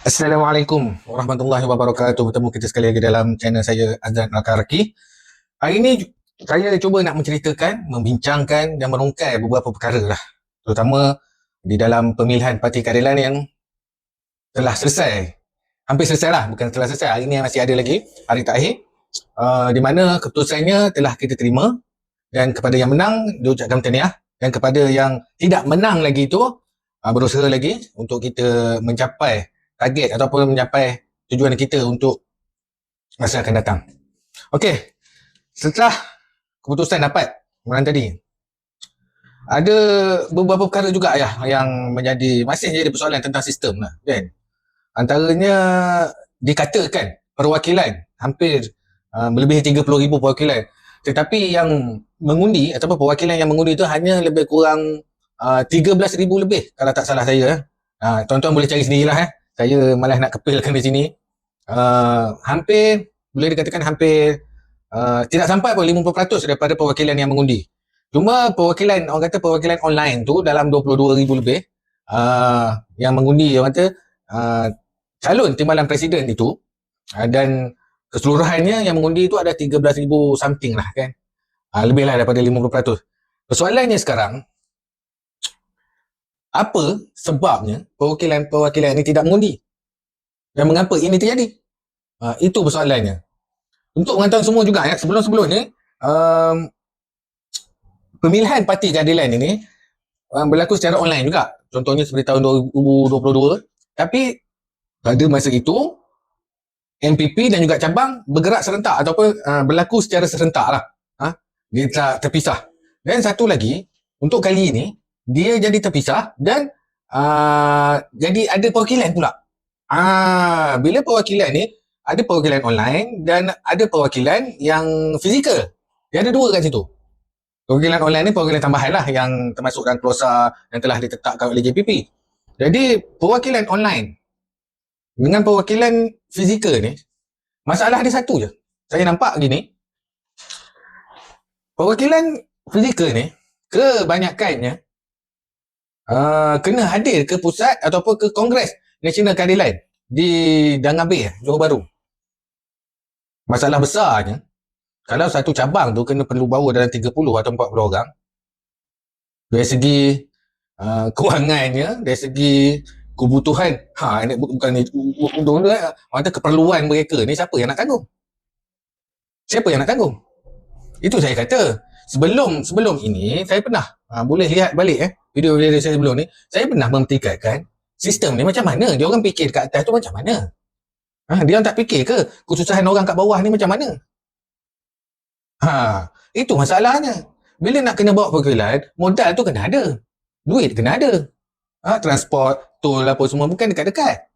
Assalamualaikum warahmatullahi wabarakatuh. Bertemu kita sekali lagi dalam channel saya Azlan Al-Karaki. Hari ini saya cuba nak menceritakan, membincangkan dan merungkai beberapa perkara lah. Terutama di dalam pemilihan Parti Keadilan yang telah selesai. Hampir selesai lah, bukan telah selesai. Hari ini masih ada lagi, hari terakhir. Uh, di mana keputusannya telah kita terima dan kepada yang menang, diucapkan tahniah. Dan kepada yang tidak menang lagi itu, uh, berusaha lagi untuk kita mencapai target ataupun mencapai tujuan kita untuk masa akan datang. Okey. Setelah keputusan dapat bulan tadi. Ada beberapa perkara juga ya yang menjadi masih jadi persoalan tentang sistem lah kan. Antaranya dikatakan perwakilan hampir uh, melebihi 30,000 perwakilan tetapi yang mengundi ataupun perwakilan yang mengundi itu hanya lebih kurang uh, 13,000 lebih kalau tak salah saya. Uh, tuan-tuan boleh cari sendirilah eh saya malah nak kepilkan di sini. Uh, hampir boleh dikatakan hampir uh, tidak sampai pun 50% daripada perwakilan yang mengundi. Cuma perwakilan orang kata perwakilan online tu dalam 22,000 lebih uh, yang mengundi orang kata uh, calon timbalan presiden itu uh, dan keseluruhannya yang mengundi itu ada 13,000 something lah kan? Uh, lebih lah daripada 50% persoalannya sekarang apa sebabnya perwakilan-perwakilan ini tidak mengundi? Dan mengapa ini terjadi? Uh, itu persoalannya. Untuk mengetahui semua juga ya, sebelum-sebelum ni, um, pemilihan Parti Keadilan ini um, berlaku secara online juga. Contohnya seperti tahun 2022. Tapi pada masa itu, MPP dan juga cabang bergerak serentak ataupun uh, berlaku secara serentak lah. Ha? Dia tak terpisah. Dan satu lagi, untuk kali ini, dia jadi terpisah dan uh, jadi ada perwakilan pula. Ah, bila perwakilan ni ada perwakilan online dan ada perwakilan yang fizikal. Dia ada dua kat situ. Perwakilan online ni perwakilan tambahan lah yang termasuk dalam klosa yang telah ditetapkan oleh JPP. Jadi perwakilan online dengan perwakilan fizikal ni masalah dia satu je. Saya nampak gini. Perwakilan fizikal ni kebanyakannya uh, kena hadir ke pusat ataupun ke Kongres Nasional Keadilan di Dangabir, Johor Bahru. Masalah besarnya, kalau satu cabang tu kena perlu bawa dalam 30 atau 40 orang, dari segi uh, kewangannya, dari segi kebutuhan, ha, ini bukan ni, untuk uh, keperluan mereka ni siapa yang nak tanggung? Siapa yang nak tanggung? Itu saya kata. Sebelum sebelum ini, saya pernah, ha, boleh lihat balik eh, video-video saya sebelum ni, saya pernah mempertikaikan sistem ni macam mana? Dia orang fikir kat atas tu macam mana? Ha, dia orang tak fikir ke kesusahan orang kat bawah ni macam mana? Ha, itu masalahnya. Bila nak kena bawa pergilan, modal tu kena ada. Duit kena ada. Ha, transport, tol apa semua bukan dekat-dekat.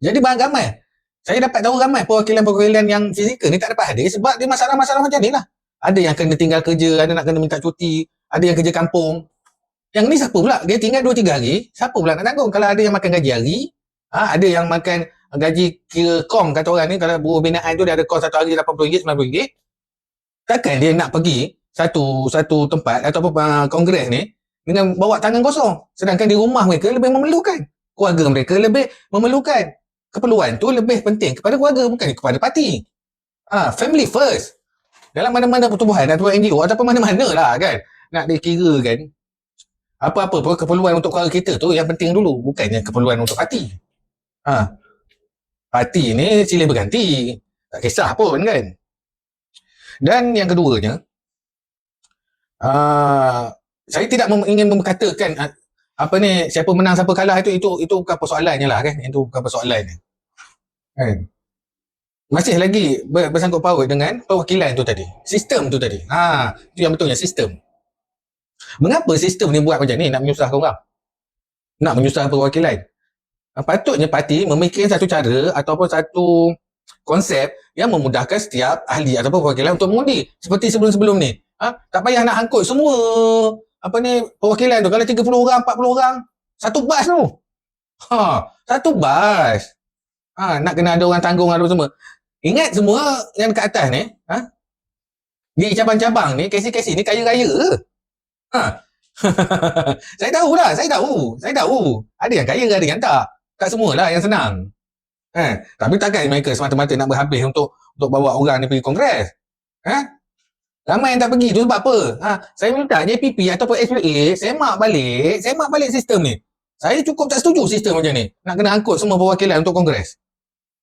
Jadi banyak ramai. Saya dapat tahu ramai perwakilan-perwakilan yang fizikal ni tak dapat hadir sebab dia masalah-masalah macam ni lah. Ada yang kena tinggal kerja, ada nak kena minta cuti, ada yang kerja kampung, yang ni siapa pula? Dia tinggal 2-3 hari. Siapa pula nak tanggung? Kalau ada yang makan gaji hari, ha, ada yang makan gaji kira kong kata orang ni, kalau buruh binaan tu dia ada kong satu hari RM80, RM90. Takkan dia nak pergi satu satu tempat ataupun uh, kongres ni dengan bawa tangan kosong. Sedangkan di rumah mereka lebih memerlukan. Keluarga mereka lebih memerlukan. Keperluan tu lebih penting kepada keluarga bukan kepada parti. Ha, family first. Dalam mana-mana pertubuhan atau NGO ataupun mana-mana lah kan. Nak dikira kan apa-apa keperluan untuk keluarga kita tu yang penting dulu bukannya keperluan untuk parti. Ha. parti ni silih berganti tak kisah pun kan. Dan yang keduanya uh, saya tidak ingin mengatakan uh, apa ni siapa menang siapa kalah itu itu itu bukan persoalannya lah kan itu bukan persoalannya kan? Masih lagi bersangkut paut dengan perwakilan tu tadi sistem tu tadi. Ha itu yang betulnya sistem Mengapa sistem ni buat macam ni nak menyusahkan orang? Nak menyusahkan perwakilan? Ah, patutnya parti memikirkan satu cara ataupun satu konsep yang memudahkan setiap ahli ataupun perwakilan untuk mengundi. Seperti sebelum-sebelum ni. Ha? Tak payah nak angkut semua apa ni perwakilan tu. Kalau 30 orang, 40 orang, satu bas tu. Ha, satu bas. Ha, nak kena ada orang tanggung ada semua. Ingat semua yang dekat atas ni, ha? Di cabang-cabang ni, kesi-kesi ni kaya-kaya ke? Ha. saya tahu lah, saya tahu. Saya tahu. Ada yang kaya, ada yang tak. Tak semualah yang senang. Eh, tapi takkan mereka semata-mata nak berhabis untuk untuk bawa orang ni pergi kongres. Ha? Ramai yang tak pergi tu sebab apa? Ha, saya minta JPP ataupun SPA semak balik, semak balik sistem ni. Saya cukup tak setuju sistem macam ni. Nak kena angkut semua perwakilan untuk kongres.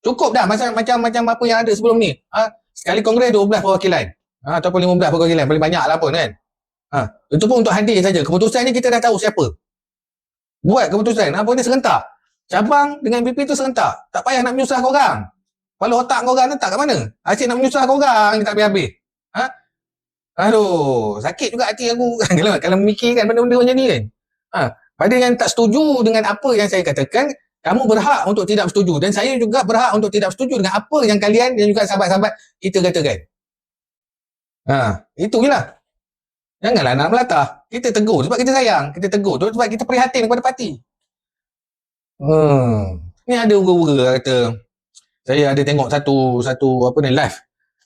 Cukup dah macam macam macam apa yang ada sebelum ni. Ha, sekali kongres 12 perwakilan. Ha, ataupun 15 perwakilan paling banyak lah pun kan. Ha, itu pun untuk hadir saja. Keputusan ni kita dah tahu siapa. Buat keputusan. Apa ni serentak. Cabang dengan BP tu serentak. Tak payah nak menyusahkan orang. Kalau otak kau orang letak kat mana? Asyik nak menyusahkan orang ni tak habis-habis. Ha? Aduh, sakit juga hati aku kalau, kalau memikirkan benda-benda macam ni kan. Ha, pada yang tak setuju dengan apa yang saya katakan, kamu berhak untuk tidak setuju dan saya juga berhak untuk tidak setuju dengan apa yang kalian dan juga sahabat-sahabat kita katakan. Ha, itu je lah. Janganlah nak melatah. Kita tegur sebab kita sayang. Kita tegur tu sebab kita prihatin kepada parti. Hmm. Ni ada ura-ura kata saya ada tengok satu satu apa ni live.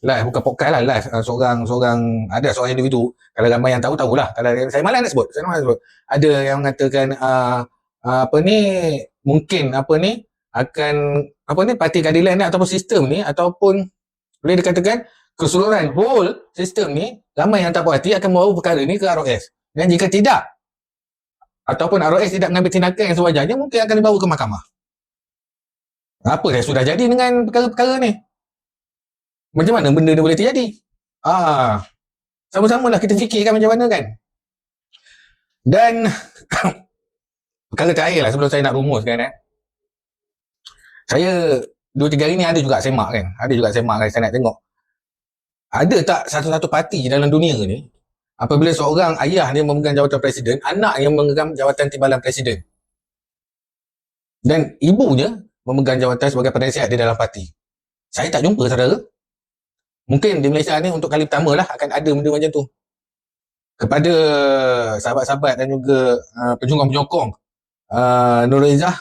Live bukan podcast lah live uh, seorang seorang ada seorang individu kalau ramai yang tahu tahulah kalau saya malas nak sebut saya malas sebut ada yang mengatakan uh, uh, apa ni mungkin apa ni akan apa ni parti keadilan ni ataupun sistem ni ataupun boleh dikatakan keseluruhan whole sistem ni ramai yang tak puas hati akan membawa perkara ni ke ROS dan jika tidak ataupun ROS tidak mengambil tindakan yang sewajarnya mungkin akan dibawa ke mahkamah. Apa yang sudah jadi dengan perkara-perkara ni? Macam mana benda ni boleh terjadi? Ah, sama-sama lah kita fikirkan macam mana kan? Dan perkara terakhir lah sebelum saya nak rumuskan eh. Saya dua tiga hari ni ada juga semak kan. Ada juga semak kan saya nak tengok. Ada tak satu-satu parti dalam dunia ni apabila seorang ayah dia memegang jawatan presiden, anak yang memegang jawatan timbalan presiden. Dan ibunya memegang jawatan sebagai penasihat di dalam parti. Saya tak jumpa saudara. Mungkin di Malaysia ni untuk kali pertama lah akan ada benda macam tu. Kepada sahabat-sahabat dan juga uh, penyokong-penyokong uh, Nur Izzah,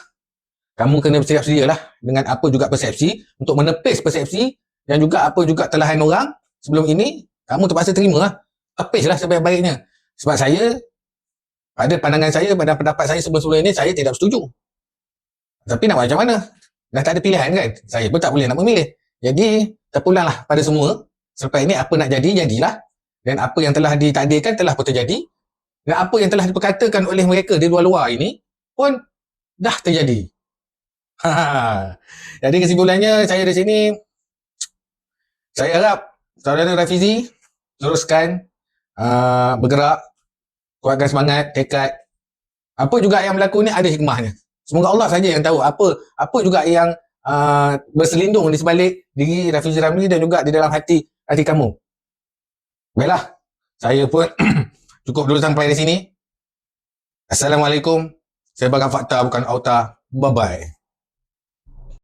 kamu kena bersiap sedia lah dengan apa juga persepsi untuk menepis persepsi dan juga apa juga telahan orang sebelum ini, kamu terpaksa terima lah lah sebaik-baiknya. Sebab saya, pada pandangan saya, pada pendapat saya sebelum-sebelum ini, saya tidak setuju. Tapi nak macam mana? Dah tak ada pilihan kan? Saya pun tak boleh nak memilih. Jadi, terpulanglah pada semua. Selepas ini, apa nak jadi, jadilah. Dan apa yang telah ditakdirkan telah pun terjadi. Dan apa yang telah diperkatakan oleh mereka di luar-luar ini pun dah terjadi. Jadi kesimpulannya, saya di sini, saya harap saudara Rafizi teruskan uh, bergerak, kuatkan semangat, tekad. Apa juga yang berlaku ni ada hikmahnya. Semoga Allah saja yang tahu apa apa juga yang uh, berselindung di sebalik diri Rafizi Ramli dan juga di dalam hati hati kamu. Baiklah, saya pun cukup dulu sampai di sini. Assalamualaikum. Saya bagang fakta bukan auta. Bye-bye.